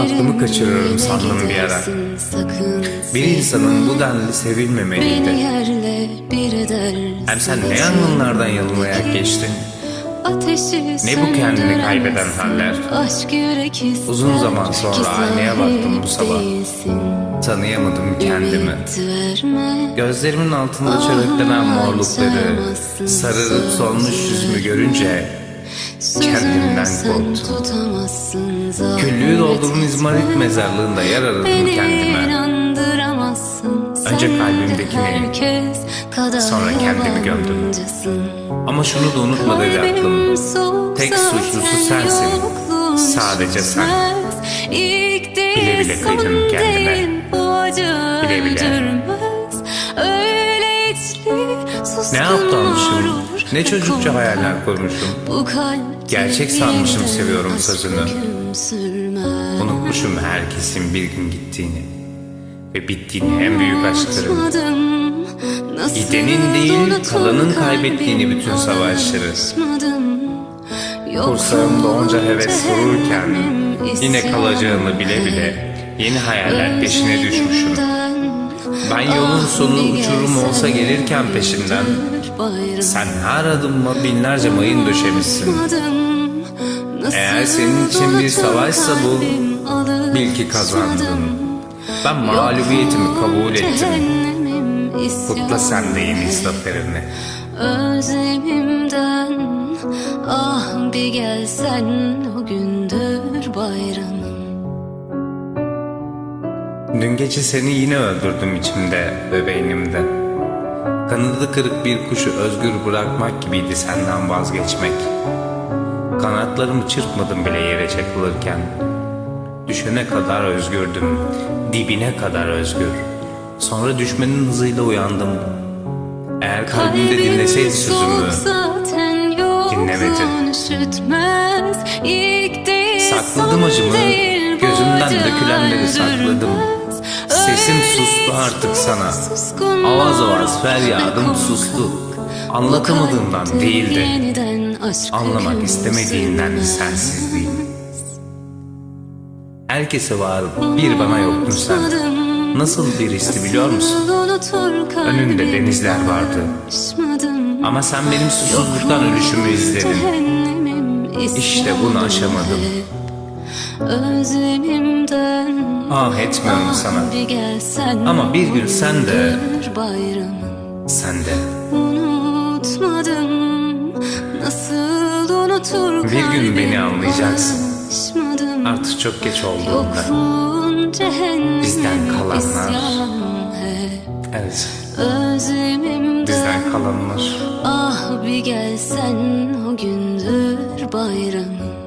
Aklımı kaçırıyorum sandım bir ara. Bir insanın bu denli sevilmemeliydi. Hem sen ne yangınlardan yalınlayak geçtin. Ne bu kendini kaybeden haller? Uzun zaman sonra aynaya baktım bu sabah. Tanıyamadım kendimi. Gözlerimin altında çöreklenen morlukları, sararıp solmuş yüzümü görünce kendimden korktum. Küllüğü doldurun izmarit mezarlığında yer aradım kendime. Önce kalbimdekini, sonra kendimi gömdüm. Ama şunu da unutma dedi aklım. Tek suçlusu sensin. Sadece sen. Bile bile bu acı Bile bile. Ne aptalmışım, ne çocukça hayaller kurmuşum. Gerçek sanmışım seviyorum sözünü. Unutmuşum herkesin bir gün gittiğini ve bittiğini en büyük nasıl Gidenin değil, kalanın kaybettiğini bütün savaşları. Kursağımda onca heves vururken yine kalacağımı bile bile yeni hayaller peşine düşmüşüm. Ben yolun sonu uçurum olsa gelirken peşimden bayram. sen her adımıma binlerce mayın döşemişsin. Eğer senin için bir savaşsa bu, bil ki kazandın. Ben mağlubiyetimi kabul ettim. Kutla sen de yeni zaferini. Özlemimden ah bir gelsen o gündür bayramım Dün gece seni yine öldürdüm içimde ve beynimde. Kanadı kırık bir kuşu özgür bırakmak gibiydi senden vazgeçmek. Kanatlarımı çırpmadım bile yere çakılırken. Düşene kadar özgürdüm, dibine kadar özgür. Sonra düşmenin hızıyla uyandım. Eğer kalbimde dinleseydi sözümü, dinlemedi. Sakladım acımı, gözümden dökülenleri sakladım. Sesim sustu artık sana. Avaz avaz feryadım sustu. Anlatamadığımdan yeniden aşk Anlamak istemediğinden sensizliğim. Herkese var bir bana yoktun sen. Nasıl bir histi biliyor musun? Önünde denizler vardı. Ama sen benim susuzluktan ölüşümü izledin. İşte bunu aşamadım. Özlemimden Ah etmiyorum sana. bir gelsen Ama bir gün sen de- güldür bayramım. Sen de. Unutmadım nasıl unutur Bir gün beni anlayacaksın. Artık çok geç olduğunda. Bizden kalanlar. Evet. Bizden kalanlar. Ah bir gelsen o gündür bayramım